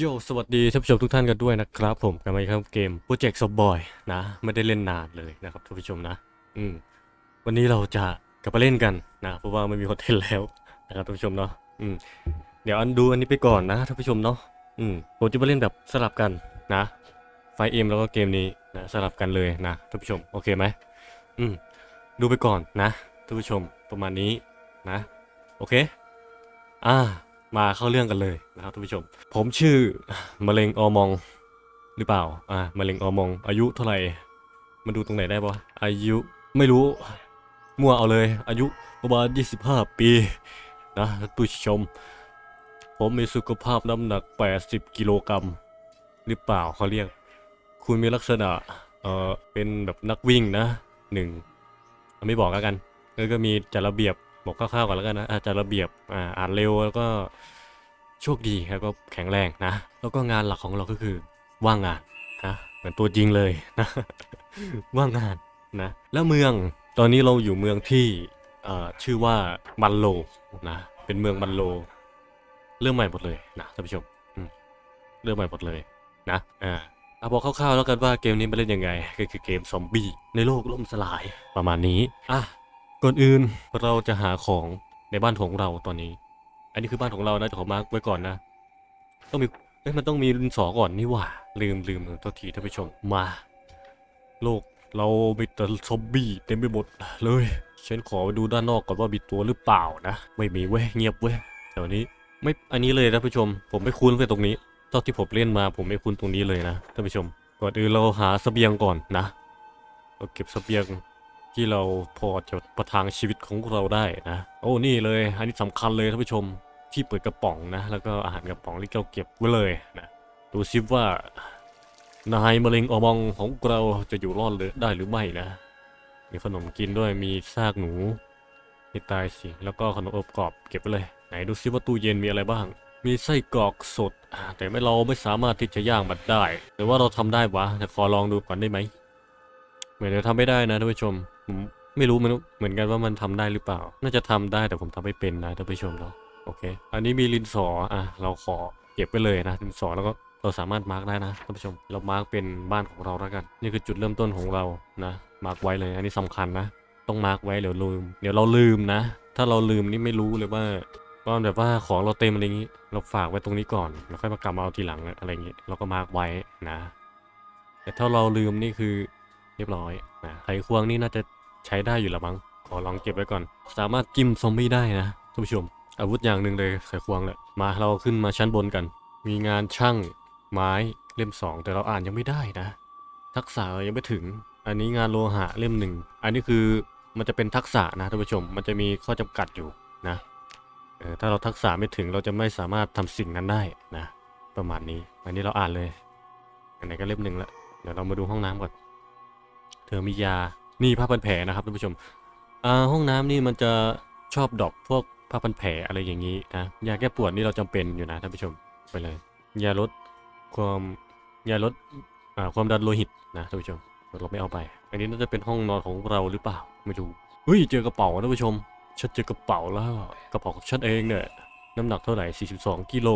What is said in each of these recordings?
โยสวัสดีท่านผู้ชมทุกท่านกันด้วยนะครับ ผมกลับมาอีกครั้งเกมโปรเจกต์ซบบอยนะไม่ได้เล่นนานเลยนะครับท่านผู้ชมนะ อืมวันนี้เราจะกลับมาเล่นกันนะเพราะว่าไม่มีคอนเทนต์แล้วนะครับท่านผู้ชมเนาะอืมเดี๋ยวอันดูอันนี้ไปก่อนนะท่านผู้ชมเนาะอืมผมจะมาเล่นแบบสลับกันนะ ไฟเอ็มแล้วก็เกมนี้นะสลับกันเลยนะท่านผู้ชมโอเคไหมอืมดูไปก่อนนะท่านผู้ชมประมาณนี้นะ โอเค อ่า มาเข้าเรื่องกันเลยนะครับท่านผู้ชม ผมชื่อมะเร็งออมองหรือเปล่า อ่ามะเร็งออมอง อายุเท่าไหร่ มาดูตรงไหนได้ปะอายุไม่รู้ มั่วเอาเลย อายุประมาณ25 ปีนะท่านผู้ชม ผมมีสุขภาพน้ำหนัก 80 กิโลกรัมหรือเปล่าเขาเรียก คุณมีลักษณะ เอ่อ เป็นแบบนักวิ่งนะหนึ่งไม่บอกแล้วกัน แล้วก็มีจัดระเบียบ บอกคร่าวๆก่อนแล้วกันนะอาจัดระเบียบอ่าอ่านเร็วแล้วก็โชคดีแล้วก็แข็งแรงนะ แล้วก็งานหลักของเราก็คือว่างงานนะเหมือนตัวจริงเลยนะว่างงานนะแล้วเมืองตอนนี้เราอยู่เมืองที่ชื่อว่าบันโลนะเป็นเมืองบันโล เริ่มใหม่หมดเลยนะท่านผู้ชมเริ่มใหม่หมดเลยนะอ่าเอาบอกคร่าวๆแล้วกันว่าเกมนี้มันเล่นยังไง ก็คือเกมซอมบี้ในโลกล่มสลายประมาณนี้อะ ก่อนอื่นเราจะหาของในบ้านของเราตอนนี้ อันนี้คือบ้านของเรานะจะขอมาร์กไว้ก่อนนะ ต้องมีเอ้ยมันต้องมีลินสอก่อนนี่หว่า ลืมลืมตัวทีท่านผู้ชมมา โลกเรามีแต่ซอมบี้เต็มไปหมดเลยฉันขอไปดูด้านนอกก่อนว่ามีตัวหรือเปล่านะ ไม่มีเว้ยเงียบเว้ยแถวนี้ไม่อันนี้เลยท่านผู้ชม ผมไม่คุ้นเลยตรงนี้เท่าที่ผมเล่นมาผมไม่คุ้นตรงนี้เลยนะท่านผู้ชม ก่อนอื่นเราหาเสบียงก่อนนะเราเก็บเสบียง ที่เราพอจะประทังชีวิตของเราได้นะ โอ้นี่เลย อันนี้สำคัญเลยท่านผู้ชมที่เปิดกระป๋องนะ แล้วก็อาหารกระป๋องที่เราเก็บไว้เลยนะดูซิว่านายมะเร็งอมองของเราจะอยู่รอดเลยได้หรือไม่นะ มีขนมกินด้วยมีซากหนูไม่ตายสิแล้วก็ขนมอบกรอบเก็บไปเลย ไหนดูซิว่าตู้เย็นมีอะไรบ้าง มีไส้กรอกสด แต่ไม่เราไม่สามารถที่จะย่างมันได้แต่ว่าเราทำได้วะแต่ขอลองดูก่อนได้ไหมเหมือนจะทำไม่ได้นะท่านผู้ชม ไม่รู้มันเหมือนกันว่ามันทำได้หรือเปล่า น่าจะทำได้แต่ผมทำไม่เป็นนะท่านผู้ชมเนาะโอเค อันนี้มีลินสออะเราขอเก็บไปเลยนะลินสอแล้วก็เราสามารถมาร์กได้นะท่านผู้ชม เรามาร์กเป็นบ้านของเราแล้วกัน นี่คือจุดเริ่มต้นของเรานะ มาร์กไว้เลย อันนี้สำคัญนะ ต้องมาร์กไว้เดี๋ยวลืม เดี๋ยวเราลืมนะ ถ้าเราลืมนี่ไม่รู้เลยว่าว่าแบบว่าของเราเต็มอะไรอย่างนี้ เราฝากไว้ตรงนี้ก่อนแล้วค่อยมากลับมาเอาทีหลังอะไรอย่างนี้ เราก็มาร์กไว้นะ แต่ถ้าเราลืมนี่คือเรียบร้อยนะไขควงนี่น่าจะ ใช้ได้อยู่ละมั้ง ขอลองเก็บไว้ก่อน สามารถจิ้มซอมบี้ได้นะท่านผู้ชม อาวุธอย่างหนึ่งเลยไขควงแหละ มาเราขึ้นมาชั้นบนกัน มีงานช่างไม้เล่มสองแต่เราอ่านยังไม่ได้นะ ทักษะยังไม่ถึง อันนี้งานโลหะเล่มหนึ่ง อันนี้คือมันจะเป็นทักษะนะท่านผู้ชม มันจะมีข้อจำกัดอยู่นะเออถ้าเราทักษะไม่ถึงเราจะไม่สามารถทำสิ่งนั้นได้นะ ประมาณนี้ อันนี้เราอ่านเลย อันไหนก็เล่มหนึ่งละ เดี๋ยวเรามาดูห้องน้ำก่อน เธอมียา นี่ผ้าพันแผลนะครับท่านผู้ชมอ่าห้องน้ำนี่มันจะชอบดอกพวกผ้าพันแผลอะไรอย่างนี้นะยาแก้ปวดนี่เราจำเป็นอยู่นะท่านผู้ชมไปเลยยาลดความยาลดอ่าความดันโลหิตนะท่านผู้ชมเราไม่เอาไป อันนี้น่าจะเป็นห้องนอนของเราหรือเปล่าไม่รู้เฮ้ยเจอกระเป๋าท่านผู้ชมฉันเจอกระเป๋าแล้วกระเป๋าของฉันเองเนี่ยน้ำหนักเท่าไหร่ 42 กิโล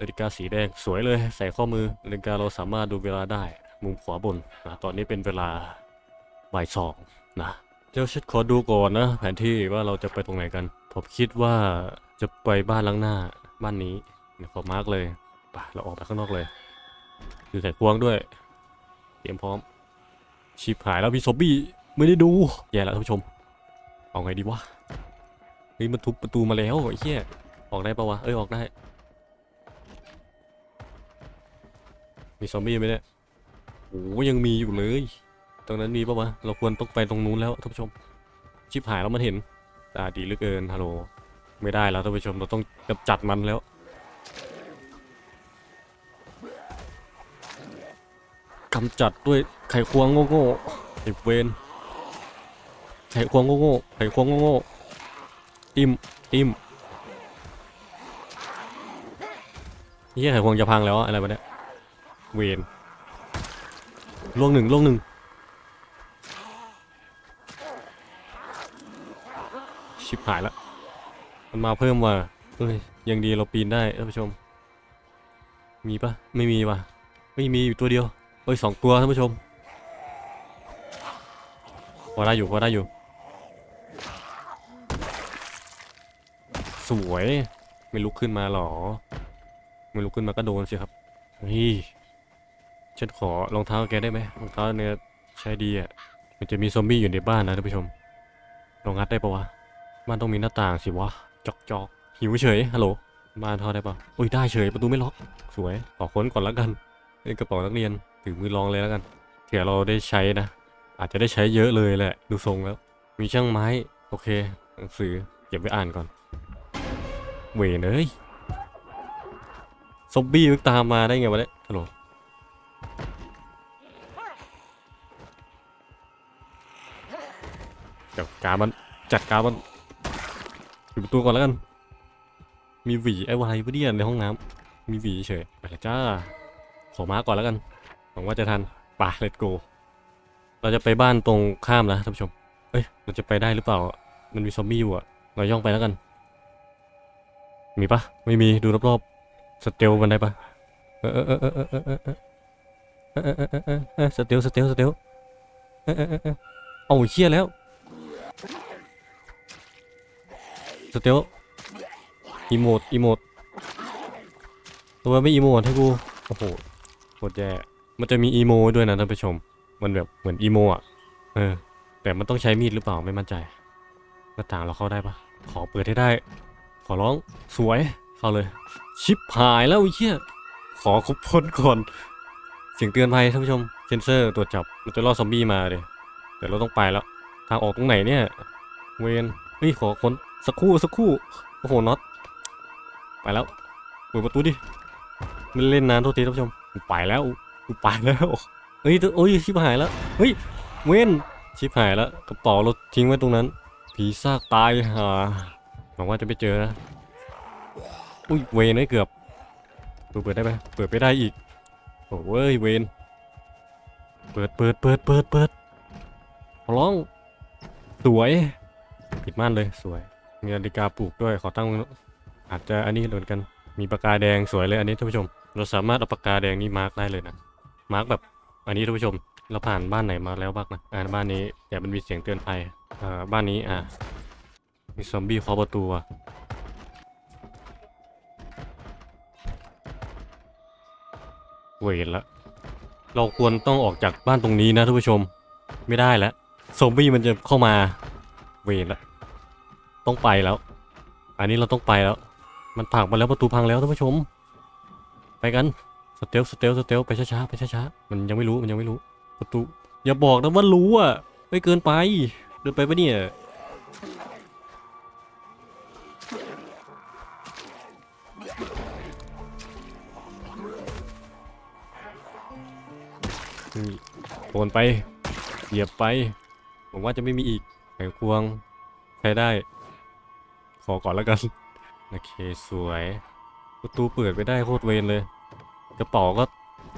นาฬิกาสีแดงสวยเลย ใส่ข้อมือนาฬิกาเราสามารถดูเวลาได้ มุมขวาบนนะตอนนี้เป็นเวลา บ่ายสองนะเดี๋ยวฉันขอดูก่อนนะ แผนที่ว่าเราจะไปตรงไหนกัน ผมคิดว่าจะไปบ้านหลังหน้าบ้านนี้เดี๋ยวขอมาร์กเลยไปเราออกไปข้างนอกเลยดูใส่ควงด้วย เตรียมพร้อม ชิบหายแล้วพี่ซอบบี้ไม่ได้ดูแย่แล้วท่านผู้ชม เอาไงดีวะเฮ้ยมันทุบประตูมาแล้วไอ้เหี้ยออกได้ปะวะ เอ้ยออกได้ มีซอมบี้ไหมเนี่ยโอ้ยังมีอยู่เลย ตรงนั้นมีปะวะ เราควรต้องไปตรงนู้นแล้วท่านผู้ชม ชิบหายแล้วมันเห็นตาดีเหลือเกินฮัลโหล ไม่ได้แล้วท่านผู้ชม เราต้องกำจัดมันแล้ว กำจัดด้วยไขควงโง่ๆไอ้เวนไขควงโง่ๆไขควงโง่ๆติมติมเฮียไขควงจะพังแล้วอะอะไรวะเนี่ย เวนล่วงหนึ่งล่วงหนึ่ง ชิบหายละมันมาเพิ่มว่ะเอ้ยยังดีเราปีนได้ท่านผู้ชม มีปะไม่มีว่ะไม่มีอยู่ตัวเดียวเฮ้ยสองตัวท่านผู้ชมพอได้อยู่พอได้อยู่ สวยไม่ลุกขึ้นมาหรอไม่ลุกขึ้นมาก็โดนสิครับนี่ฉันขอรองเท้าแกได้ไหมรองเท้าเนี่ยใช้ดีอะมันจะมีซอมบี้อยู่ในบ้านนะท่านผู้ชมลองงัดได้ปะวะ บ้านต้องมีหน้าต่างสิวะ จอกจอกหิวเฉย ฮัลโหลบ้านทอได้ปะอุ้ยได้เฉย ประตูไม่ล็อก สวย ขอค้นก่อนแล้วกันเป็นกระเป๋านักเรียน ถือมือลองเลยแล้วกันเผื่อเราได้ใช้นะ อาจจะได้ใช้เยอะเลยแหละ ดูทรงแล้ว มีช่างไม้ โอเค หนังสือเก็บไว้อ่านก่อน เวยเอ้ยซอมบี้มันตามมาได้ไงวะเนี่ย ฮัลโหลจัดการมัน จัดการมัน ปิดประตูก่อนแล้วกัน มีหวีไอ้วายเพื่อนในห้องน้ำมีหวีเฉยไปจ้า ขอมาก่อนแล้วกันหวังว่าจะทันป่าเลตโกเราจะไปบ้านตรงข้ามนะท่านผู้ชมเอ้ยเราจะไปได้หรือเปล่า มันมีซอมบี้อยู่อะเราย่องไปแล้วกัน มีปะไม่มีดูรอบๆสเตลมันได้ปะเออเออเออเออเออเออเออเอสเตลสเตลสเตลเออเออเออเออเอ่อชี่ยอ่อว สเตลอีโมดอีโมดตัวไม่อีโมดให้กู โอ้โหโคตรแย่ มันจะมีอีโมด้วยนะท่านผู้ชม มันแบบเหมือนอีโมอะ เออ แต่มันต้องใช้มีดหรือเปล่าไม่มั่นใจ หน้าต่างเราเข้าได้ปะขอเปิดให้ได้ ขอร้อง สวย เข้าเลย ชิปหายแล้วไอ้เหี้ยขอครบพ้นก่อน เสียงเตือนภัยท่านผู้ชม เซนเซอร์ตรวจจับ มันจะล่อซอมบี้มาเลยเดี๋ยวเราต้องไปแล้ว ทางออกตรงไหนเนี่ย เวนเฮ้ยขอคน สักครู่สักครู่ โอ้โหน็อต ไปแล้วเปิดประตูดิไม่เล่นนานโทษทีท่านผู้ชมไปแล้วกูไปแล้วเฮ้ยโอ้ยชิบหายแล้วเฮ้ยเว้นชิบหายแล้วกระเป๋าเราทิ้งไว้ตรงนั้น ผีซากตายห่าหวังว่าจะไม่เจอนะอุ้ยเวนไอ้เกือบเปิดเปิดได้ไหมเปิดไม่ได้อีกโอ้ยเวนเปิดเปิดเปิดเปิดเปิดร้องสวย ปิดม่านเลยสวย มีนาฬิกาปลูกด้วยขอตั้งอาจจะอันนี้เหมือนกันมีปากกาแดงสวยเลยอันนี้ท่านผู้ชม เราสามารถเอาปากกาแดงนี้มาร์กได้เลยนะมาร์กแบบอันนี้ท่านผู้ชม เราผ่านบ้านไหนมาแล้วบ้างนะอ่าบ้านนี้แต่มันมีเสียงเตือนภัยอ่าบ้านนี้อ่ามีซอมบี้เคาะประตูอะเวรละเราควรต้องออกจากบ้านตรงนี้นะท่านผู้ชม ไม่ได้แล้วซอมบี้มันจะเข้ามาเวรละ ต้องไปแล้ว อันนี้เราต้องไปแล้ว มันผักมาแล้วประตูพังแล้วท่านผู้ชม ไปกัน สเตลสเตลสเตลไปช้าๆไปช้าๆมันยังไม่รู้มันยังไม่รู้ ประตู อย่าบอกนะว่ารู้อะไม่เกินไป เดินไปปะเนี่ยโอนไป เหยียบไป ผมว่าจะไม่มีอีกไขควง ใช้ได้ ขอก่อนแล้วกัน โอเคสวย ประตูเปิดไม่ได้โคตรเวนเลย กระเป๋าก็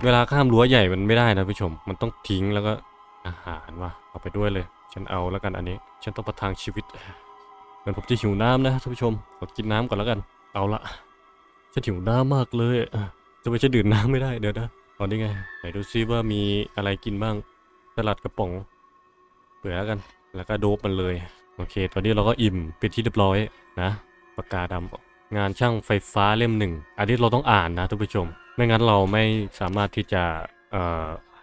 เวลาข้ามรั้วใหญ่มันไม่ได้นะผู้ชม มันต้องทิ้งแล้วก็อาหารว่ะเอาไปด้วยเลย ฉันเอาแล้วกันอันนี้ ฉันต้องประทังชีวิตเหมือนผมจะหิวน้ำนะท่านผู้ชมขอกินน้ำก่อนแล้วกัน เอาละฉันหิวน้ำมากเลยจะไปจะดื่มน้ำไม่ได้เดี๋ยวนะตอนนี้ไงไหนดูซิว่ามีอะไรกินบ้างสลัดกระป๋องเปิดแล้วกัน แล้วก็โดบมันเลย โอเค ตอนนี้เราก็อิ่มเป็นที่เรียบร้อยนะปากกาดำงานช่างไฟฟ้าเล่มหนึ่งอันนี้เราต้องอ่านนะท่านผู้ชม ไม่งั้นเราไม่สามารถที่จะ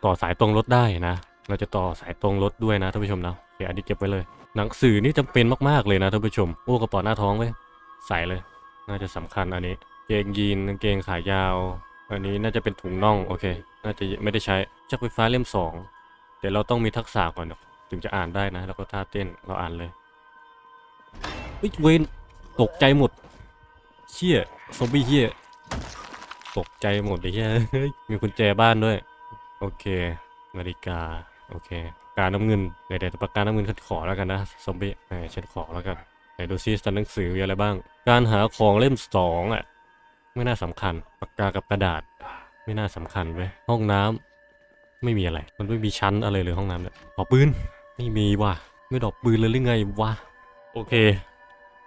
ต่อสายตรงรถได้นะ เราจะต่อสายตรงรถด้วยนะท่านผู้ชมนะโอเคอันนี้เก็บไว้เลย หนังสือนี่จำเป็นมากๆเลยนะท่านผู้ชมโอ้กระเป๋าหน้าท้องไว้ยใส่เลย น่าจะสำคัญอันนี้เกงยีนกางเกงขายาว อันนี้น่าจะเป็นถุงน่องโอเค น่าจะไม่ได้ใช้จักรไฟฟ้าเล่มสองเดี๋ยวเราต้องมีทักษะก่อนนะถึงจะอ่านได้นะ แล้วก็ท่าเต้นเราอ่านเลย เฮ้ยเวนตกใจหมดเชี่ยซอมบี้เฮียตกใจหมดเลยเฮียมีกุญแจบ้านด้วย โอเค นาฬิกา โอเค การน้ำเงินเดี๋ยวปากการน้ำเงินฉันขอแล้วกันนะซอมบี้เออฉันขอแล้วกันไหนดูซิสตันหนังสือมีอะไรบ้าง การหาของเล่มสองอะ ไม่น่าสำคัญ ปากกากับกระดาษ ไม่น่าสำคัญเว้ยห้องน้ำไม่มีอะไร มันไม่มีชั้นอะไรเลยห้องน้ำเนี่ยดอกปืนไม่มีว่ะไม่ดอกปืนเลยหรือไงวะ เค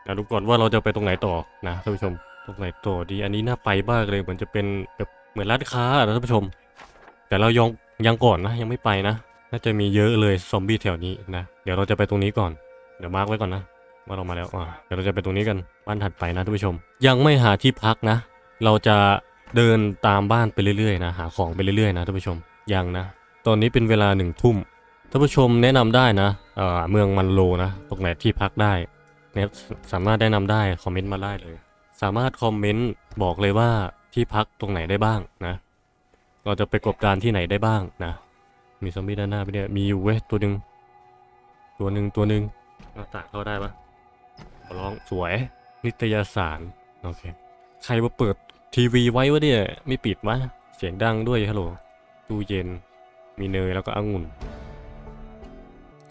เดี๋ยวดูก่อนว่าเราจะไปตรงไหนต่อนะท่านผู้ชม ตรงไหนต่อดี อันนี้น่าไปมากเลยเหมือนจะเป็นแบบเหมือนร้านค้านะท่านผู้ชม แต่เรายังยังก่อนนะยังไม่ไปนะน่าจะมีเยอะเลยซอมบี้แถวนี้นะเดี๋ยวเราจะไปตรงนี้ก่อนเดี๋ยวมาร์กไว้ก่อนนะว่าเรามาแล้วอ่าเดี๋ยวเราจะไปตรงนี้กันบ้านถัดไปนะท่านผู้ชม ยังไม่หาที่พักนะ เราจะเดินตามบ้านไปเรื่อยๆนะหาของไปเรื่อยๆนะท่านผู้ชมยังนะ ตอนนี้เป็นเวลาหนึ่งทุ่ม ท่านผู้ชมแนะนำได้นะเอ่อเมืองมันโลนะตรงไหนที่พักได้เนี่ยสามารถแนะนำได้คอมเมนต์มาได้เลย สามารถคอมเมนต์บอกเลยว่าที่พักตรงไหนได้บ้างนะ เราจะไปกบดานที่ไหนได้บ้างนะ มีซอมบี้ด้านหน้าไปเนี่ยมีอยู่เว้ยตัวหนึ่งตัวหนึ่งตัวหนึ่งหน้าตางเข้าได้ปะขอร้องสวย นิตยสารโอเคใครมาเปิดทีวีไว้วะเนี่ยไม่ปิดวะเสียงดังด้วยฮัลโหลตู้เย็นมีเนยแล้วก็องุ่น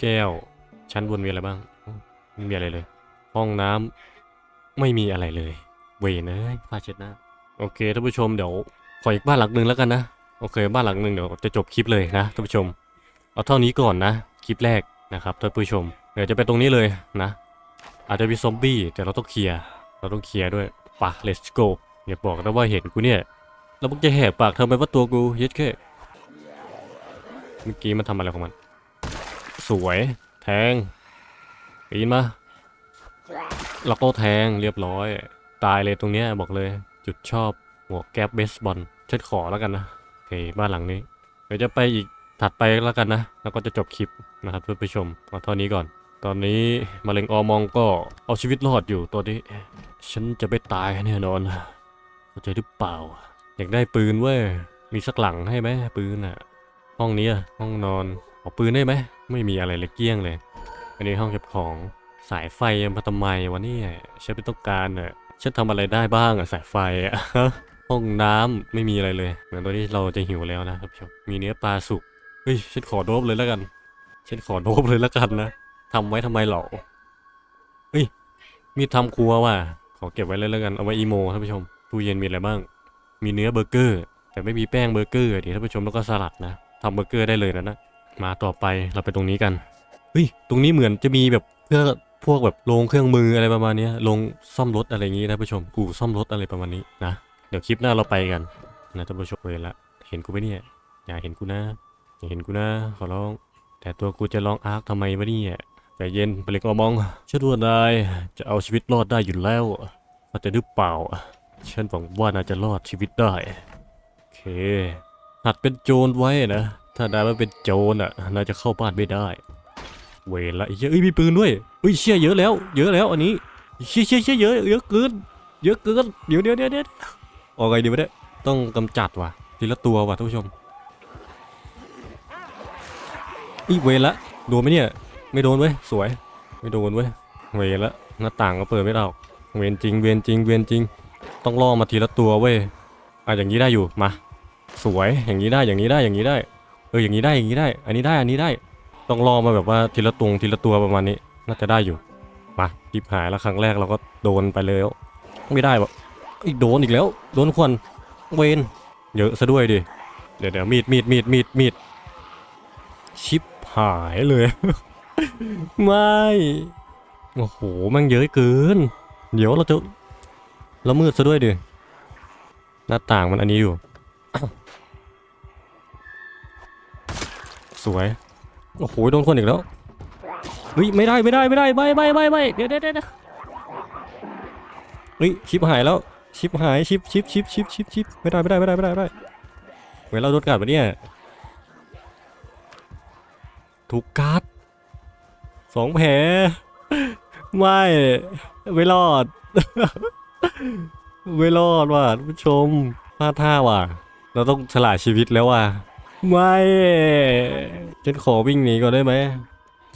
แก้ว ชั้นบนมีอะไรบ้างอ๋อไม่มีอะไรเลย ห้องน้ำไม่มีอะไรเลย เวยเนยผ้าเช็ดหน้าโอเคท่านผู้ชมเดี๋ยวขออีกบ้านหลังหนึ่งแล้วกันนะ โอเค บ้านหลังหนึ่งเดี๋ยวจะจบคลิปเลยนะท่านผู้ชม เอาเท่านี้ก่อนนะ คลิปแรกนะครับท่านผู้ชม เดี๋ยวจะไปตรงนี้เลยนะ อาจจะมีซอมบี้แต่เราต้องเคลียร์ เราต้องเคลียร์ด้วยปะ let's go อย่าบอกนะว่าเห็นกูเนี่ย แล้วมึงจะแหกปากทำไมว่าตัวกูเย็ดแค่เมื่อกี้มันทำอะไรของมัน สวย แทงปีนมาแล้วก็แทงเรียบร้อย ตายเลยตรงเนี้ยบอกเลย จุดชอบหัวแก๊ปเบสบอลเชิดขอแล้วกันนะโอเคบ้านหลังนี้ เดี๋ยวจะไปอีกถัดไปแล้วกันนะ แล้วก็จะจบคลิปนะครับเพื่อนผู้ชมเอาเท่านี้ก่อน ตอนนี้มะเร็งอมองก็เอาชีวิตรอดอยู่ตัวนี้ ฉันจะไม่ตายแน่นอนเข้าใจหรือเปล่า อยากได้ปืนเว้ยมีสักหลังให้ไหมปืนอะ ห้องนี้อะห้องนอน เอาปืนได้ไหม ไม่มีอะไรเลยเกลี้ยงเลยอันนี้ห้องเก็บของสายไฟมาทำไมวะเนี่ยฉันไม่ต้องการอะฉันทำอะไรได้บ้างอะสายไฟอะห้องน้ำไม่มีอะไรเลยเหมือนตอนนี้เราจะหิวแล้วนะครับผู้ชมมีเนื้อปลาสุกเฮ้ยฉันขอโดบเลยแล้วกัน ฉันขอโดบเลยแล้วกันนะทำไว้ทำไมเหรอเฮ้ยมีทำครัวว่ะขอเก็บไว้เลยแล้วกันเอาไว้อีโมท่านผู้ชมตู้เย็นมีอะไรบ้าง มีเนื้อเบอร์เกอร์ แต่ไม่มีแป้งเบอร์เกอร์เดี๋ยวท่านผู้ชมแล้วก็สลัดนะทำเบอร์เกอร์ได้เลยนะนะ มาต่อไปเราไปตรงนี้กันเฮ้ยตรงนี้เหมือนจะมีแบบเพื่อพวกแบบโรงเครื่องมืออะไรประมาณนี้ยโรงซ่อมรถอะไรอย่างงี้นะท่านผู้ชมอู่ซ่อมรถอะไรประมาณนี้นะเดี๋ยวคลิปหน้าเราไปกันนะท่านผู้ชมเวรละเห็นกูไหมเนี่ยอย่าเห็นกูนะอย่าเห็นกูนะขอร้อง แต่ตัวกูจะร้องอาร์คทำไมวะเนี่ยใจเย็นไปเล็กอมองฉันว่านายจะเอาชีวิตรอดได้อยู่แล้วเข้าใจหรือเปล่าฉันหวังว่าน่าจะรอดชีวิตได้โอเคหัดเป็นโจรไว้นะ ถ้านายไม่เป็นโจรอะนายจะเข้าบ้านไม่ได้ เวรละไอ้เหี้ยเอ้ยมีปืนด้วยเฮ้ยเชี่ยเยอะแล้ว เยอะแล้วอันนี้เชี่ยเชี่ยเชี่ยเยอะเยอะเกินเยอะเกินเดี๋ยวเดี๋ยวเดี๋ยวเดี๋ยวออกไงดีวะเนี่ยต้องกำจัดว่ะทีละตัวว่ะท่านผู้ชมอีเวรละโดนไหมเนี่ย ไม่โดนเว้ยสวย ไม่โดนเว้ยเวรละหน้าต่างก็เปิดไม่ได้หรอกเวรจริงเวรจริงเวรจริง ต้องล่อมาทีละตัวเว้ยอะอย่างนี้ได้อยู่มา สวยอย่างนี้ได้อย่างนี้ได้อย่างนี้ได้ เอออย่างนี้ได้อย่างนี้ได้ อันนี้ได้อันนี้ได้ ต้องล่อมาแบบว่าทีละตรงทีละตัวประมาณนี้ น่าจะได้อยู่มาจิบหายแล้วครั้งแรกเราก็โดนไปแล้วไม่ได้วะอีกโดนอีกแล้ว โดนควันเวนเยอะซะด้วยดิเดี๋ยวเดี๋ยวมีดมีดมีดมีดมีดชิปหายเลย ไม่โอ้โหแมันเยอะเกิน เดี๋ยวเราจะเรามืดซะด้วยดิหน้าต่างมันอันนี้อยู่ สวย โอ้โหโดนคนอีกแล้ว เฮ้ยไม่ได้ไม่ได้ไม่ได้ไม่ไม่ไม่ไม่เดี๋ยวเดี๋ยวเดี๋ยวเฮ้ยชิปหายแล้วชิปหายชิปชิปชิปชิปชิปชิปไม่ได้ไม่ได้ไม่ได้ไม่ได้ไม่ได้เวลาโดนกัดปะเนี่ยถูกกัดสองแผลไม่ไม่รอดไม่รอดว่ะผู้ชมพลาดท่าว่ะ เราต้องฉลาดชีวิตแล้วว่ะ ไม่ฉันขอวิ่งหนีก่อนได้ไหม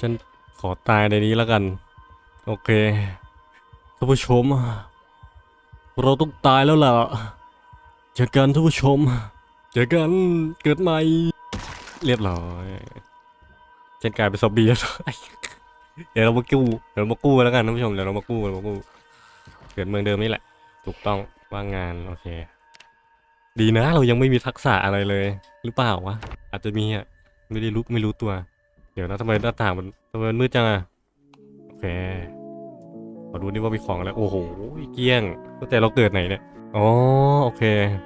ฉันขอตายในนี้แล้วกัน โอเคท่านผู้ชม เราต้องตายแล้วล่ะเจอกันท่านผู้ชมเจอกันเกิดใหม่ เรียบร้อยเช่นกลายเป็นซอมบี้แล้วเดี๋ยวเรามากู้เดี๋ยวเรามากู้แล้วกันท่านผู้ชมเดี๋ยวเรามากู้เรามากู้เกิดเมืองเดิมนี่แหละ ถูกต้องว่างงานโอเค ดีนะเรายังไม่มีทักษะอะไรเลย หรือเปล่าวะ อาจจะมีอะ ไม่ได้รู้ไม่รู้ตัว เดี๋ยวนะทำไมหน้าต่างมันทำไมมันมืดจังอะ โอเค มาดูนี่ว่ามีของอะไร โอ้โห เกี้ยงตั้งแต่เราเกิดไหนเนี่ย อ๋อ โอเค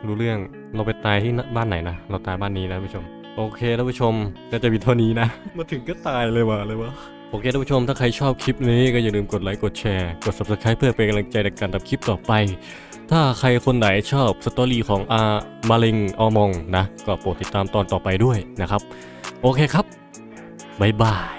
รู้เรื่อง เราไปตายที่บ้านไหนนะ เราตายบ้านนี้นะท่านผู้ชม โอเคท่านผู้ชมก็จะมีเท่านี้นะ มาถึงก็ตายเลยว่ะเลยวะโอเคท่านผู้ชม ถ้าใครชอบคลิปนี้ก็อย่าลืมกดไลค์ กดแชร์ กด subscribe เพื่อเป็นกำลังใจในการทำคลิปต่อไป ถ้าใครคนไหนชอบสตอรี่ของอามาเลงออมองนะ ก็โปรดติดตามตอนต่อไปด้วยนะครับ โอเคครับ บ๊ายบาย